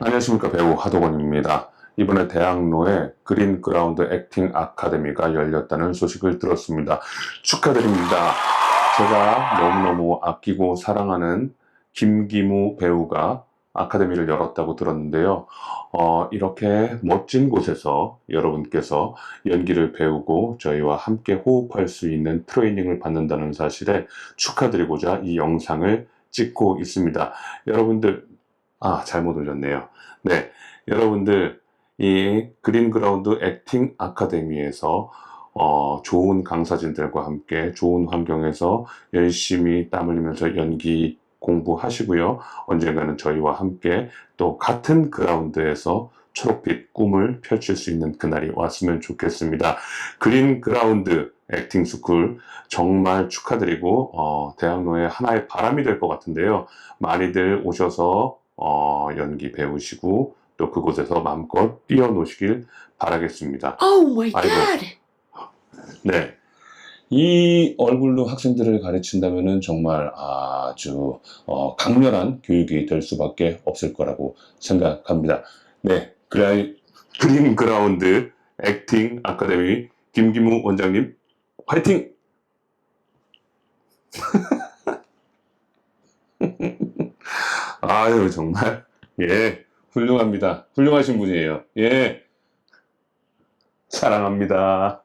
안녕하십니까 배우 하도건입니다. 이번에 대학로에 그린 그라운드 액팅 아카데미가 열렸다는 소식을 들었습니다. 축하드립니다. 제가 너무너무 아끼고 사랑하는 김기무 배우가 아카데미를 열었다고 들었는데요. 어, 이렇게 멋진 곳에서 여러분께서 연기를 배우고 저희와 함께 호흡할 수 있는 트레이닝을 받는다는 사실에 축하드리고자 이 영상을 찍고 있습니다. 여러분들, 아, 잘못 올렸네요. 네, 여러분들 이 그린그라운드 액팅 아카데미에서 어, 좋은 강사진들과 함께 좋은 환경에서 열심히 땀 흘리면서 연기 공부하시고요. 언젠가는 저희와 함께 또 같은 그라운드에서 초록빛 꿈을 펼칠 수 있는 그날이 왔으면 좋겠습니다. 그린 그라운드 액팅 스쿨 정말 축하드리고 어, 대학로의 하나의 바람이 될 것 같은데요. 많이들 오셔서 어, 연기 배우시고 또 그곳에서 마음껏 뛰어노시길 바라겠습니다. Oh my 아이고. god! 네. 이 얼굴로 학생들을 가르친다면 정말 아주 어, 강렬한 교육이 될 수밖에 없을 거라고 생각합니다. 네. 그라이, 그린 그라운드 액팅 아카데미 김기무 원장님 화이팅! 아유 정말 예 훌륭합니다. 훌륭하신 분이에요. 예 사랑합니다.